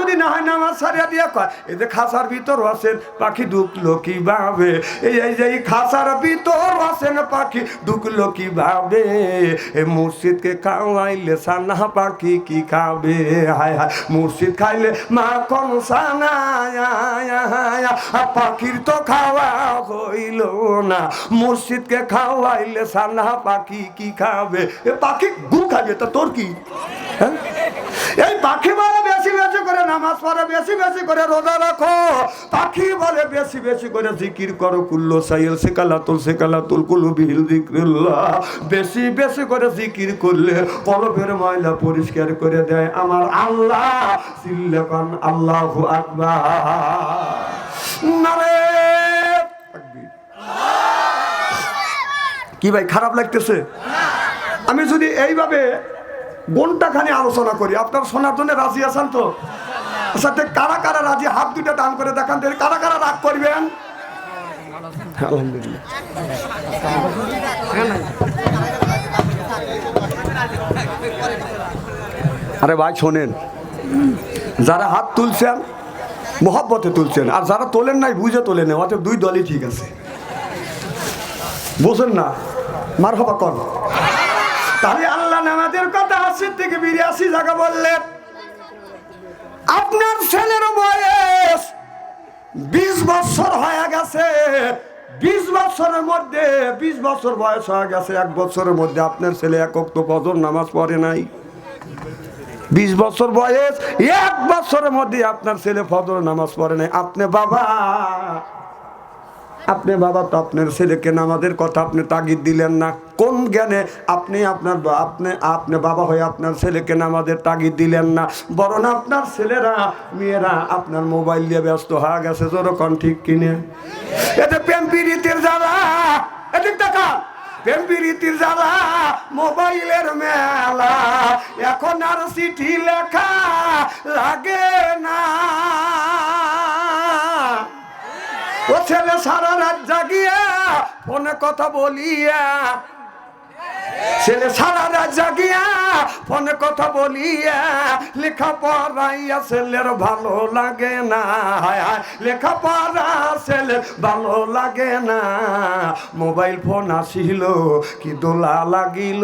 যদি না হয় নামাজ সারিয়া দিয়া কয়, এই যে খাসার ভিতর আছেন, পাখি ঢুকলো কি ভাবে এই এই যে খাসার ভিতর আছেন পাখি ঢুকলো কি ভাবে এ মুর্শিদকে খাওয়াইলে সানা পাখি কি খাবে? হায় হায়, মুর্শিদ খাইলে মাখন সানা? পাখির তো খাওয়া হইল না। মুর্শিদকে খাওয়াইলে সানা পাখি কি খাবে? এ পাখি গু খাবে তা তোর কি? হ্যাঁ? এই পাখি বেশি করে নামাজ পড়ে, বেশি বেশি করে রোজা রাখো। পাখি বলে, বেশি বেশি করে জিকির করো, কুল্লো সাইল সেকালাতুল সেকালাতুল কুলু বিহিল জিক্রুল্লাহ বেশি বেশি করে জিকির করলে কলবের ময়লা পরিষ্কার করে দেয় আমার আল্লাহ। সিল্লাকান আল্লাহু আকবার। নারে। কি ভাই, খারাপ লাগতেছে? আমি যদি এইভাবে ঘন্টাখানি আলোচনা করি, আপনার শোনার জন্য রাজি আছেন তো? সাথে কারা কারা রাজি? হাত দুটা দান করে দেখান কারা কারা রাগ করবেন? আরে ভাই, শোনেন। যারা হাত তুলছেন, মোহব্বতে তুলছেন, আর যারা তোলেন নাই, বুঝে তোলেন অতএব দুই দলই ঠিক আছে। বুঝেন না? মার হবা কর। তাহলে আল্লাহ নামাজের কথা আশি থেকে বিরাশি জায়গা বললেন ছেলের বয়স বিশ বছর হয়ে গেছে। বিশ বছরের মধ্যে, বিশ বছর বয়স হয়ে গেছে। এক বছরের মধ্যে আপনার ছেলে একক তো ফজর নামাজ পড়ে নাই। বিশ বছর বয়স, এক বছরের মধ্যে আপনার ছেলে ফজর নামাজ পড়ে নাই। আপনি বাবা আপনি বাবা, তো আপনার ছেলেকে নামাজের কথা আপনি তাগিদ দিলেন না। কোন জ্ঞানে আপনি আপনার আপনি আপনি বাবা হয়ে আপনার ছেলেকে নামাজের তাগিদ দিলেন না? বরং আপনার ছেলেরা, মেয়েরা আপনার মোবাইল দিয়ে ব্যস্ত হয়ে গেছে যেরকম ঠিক কিনে? এতে প্রেম পিড়িতের যারা এদিক দেখা মোবাইলের মেলা। এখন আর চিঠি লেখা লাগে না। ছেলে সারা রাত জাগিয়া ফোনে কথা বলিয়া। ছেলে সারা রাত জাগিয়া ফোনে কথা বলিয়া। লেখা পড়াইয়া ছেলের ভালো লাগে না। লেখা পড়া ছেলে ভালো লাগে না। মোবাইল ফোন আসিল, কি দোলা লাগিল,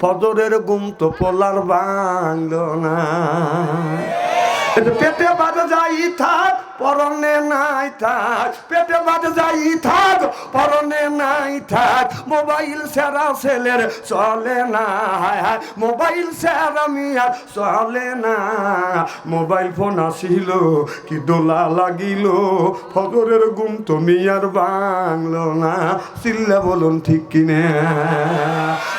ফজরের গুম তো পোলার বাংলো না। পেটে বাজে যাই থাক পরনে নাই থাক পেটে বাজে যাই থাক, পরনে নাই থাক মোবাইল সেরা ছেলের চলে না, হায় হায়, মোবাইল সেরা মিয়ার চলে না। মোবাইল ফোন আসিল, কি দোলা লাগিল, ফজরের গুম তো মিয়ার বাংলো না। চিল্লা বলুন ঠিক কিনে।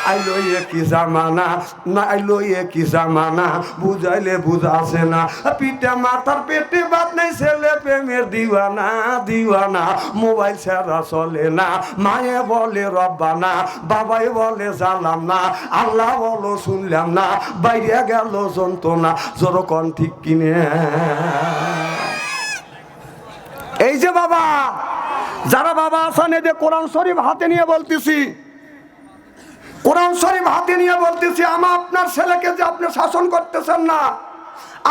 আইলো এ কি জামানা? না আইলো এ কি জামানা? বুঝাইলে বুঝাছে না। পিঠে মাথার পেটে বাদ নাই ছেলে প্রেমের দিওয়ানা দিওয়ানা। মোবাইল ছাড়া চলে না। মায়ে বলে, রব্বানা। বাবাই বলে জানলাম না। আল্লাহ বলো, শুনলাম না। বাইরে গেল যন্ত্রণা যেরকম ঠিক কিনে। এই যে বাবা, যারা বাবা আসান এদের কোরআন শরীফ হাতে নিয়ে বলতেছি। কোরআন শরীফ হাতে নিয়ে বলতেছি, আমা আপনার ছেলেকে যে আপনি শাসন করতেছেন না,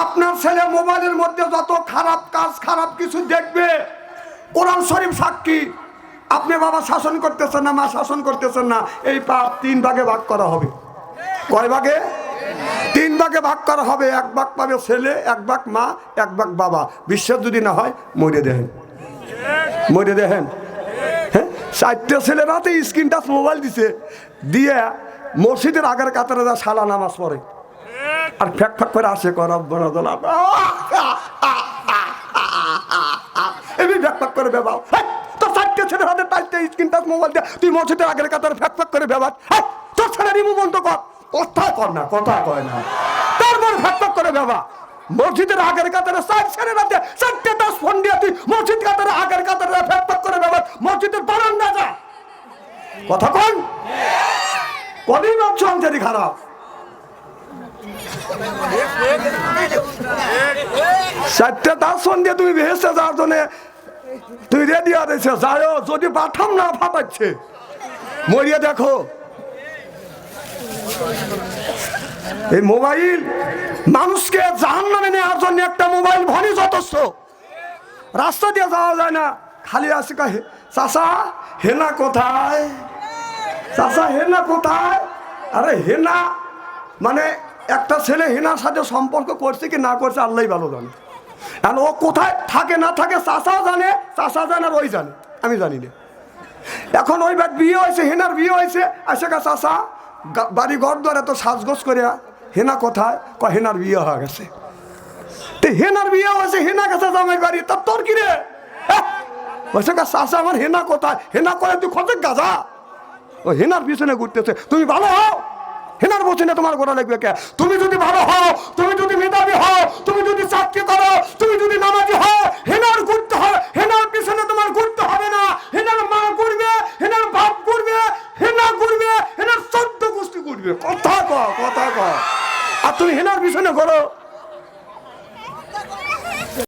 আপনার ছেলে মোবাইলের মধ্যে যত খারাপ কাজ, খারাপ কিছু দেখবে, কোরআন শরীফ সাক্ষী। আপনি বাবা শাসন করতেছেন না, মা শাসন করতেছেন না, এই পাপ তিন ভাগে ভাগ করা হবে। কয় ভাগে? তিন ভাগে ভাগ করা হবে, এক ভাগ পাবে ছেলে, এক ভাগ মা, এক ভাগ বাবা। বিশ্বাস যদি না হয়, মরে দেখেন মরে দেখেন চারটে ছেলে রাতে স্ক্রিন টাচ মোবাইল দিছে, দিয়ে মসজিদের আগের কাতারে যা সালা নামাজ পড়ে। আর ফ্যাক ফ্যাক করে আসে স্ক্রিন টাচ মোবাইল দিয়ে তুই মসজিদের আগের কাতারে ফ্যাক করে কর। কথা কর না কথা কয় না। তারপর করে মসজিদের আগের কাতারে চারটে দশ ফোন দিয়ে তুই মসজিদ কাতারে আগের কাতারে ফ্যাক ফ্যাক করে বেবা মসজিদের বারান্দা যা কথা কন। কদিন ভাবছ অঞ্চলি খারাপ। চারটে তার সন্ধ্যে তুমি ভেসে যাওয়ার জন্য তুই রেডি আদেছে যাও যদি পাঠাম না ফাটাচ্ছে। মরিয়ে দেখো। এই মোবাইল মানুষকে জাহান নামে নেওয়ার জন্য একটা মোবাইল ভনি যথেষ্ট। রাস্তা দিয়ে যাওয়া যায় না। খালি আসে চাষা হেনা কোথায়? চাষা হেনা কোথায়? আরে হেনা মানে একটা ছেলে হেনার সাথে সম্পর্ক করছে কি না করছে আল্লাহ ভালো জানে। আর ও কোথায়, থাকে না থাকে চাষাও জানে চাষা জানে আর ওই জানে, আমি জানি না। এখন ওই ব্যাগ বিয়ে হয়েছে, হেনার বিয়ে হয়েছে, আসে গা চাষা বাড়ি ঘর দ্বারা তো সাজগোজ করে হেনা কোথায়? ক হেনার বিয়ে হয়ে গেছে। তো হেনার বিয়ে হয়েছে, হেনা গেছে জামাই বাড়ি তার তোর কি রে? হ্যাঁ? বলছে গা চাষা আমার হেনা কোথায়? হেনা করে তুই খোঁজে গাজা ও হেনার পিছনে ঘুরতেছে। তুমি ভালো হও। হেনার পিছনে তোমার গোড়া লাগবে কে? তুমি যদি ভালো হও, তুমি যদি মেধাবী হও, তুমি যদি চাকরি করো, তুমি যদি নামাজি হও, হেনার ঘুরতে হবে। হেনার পিছনে তোমার ঘুরতে হবে না। হেনার মা ঘুরবে, হেনার বাপ ঘুরবে, হেনা ঘুরবে, হেনার চোদ্দ গোষ্ঠী ঘুরবে। কথা ক কথা ক আর তুমি হেনার পিছনে করো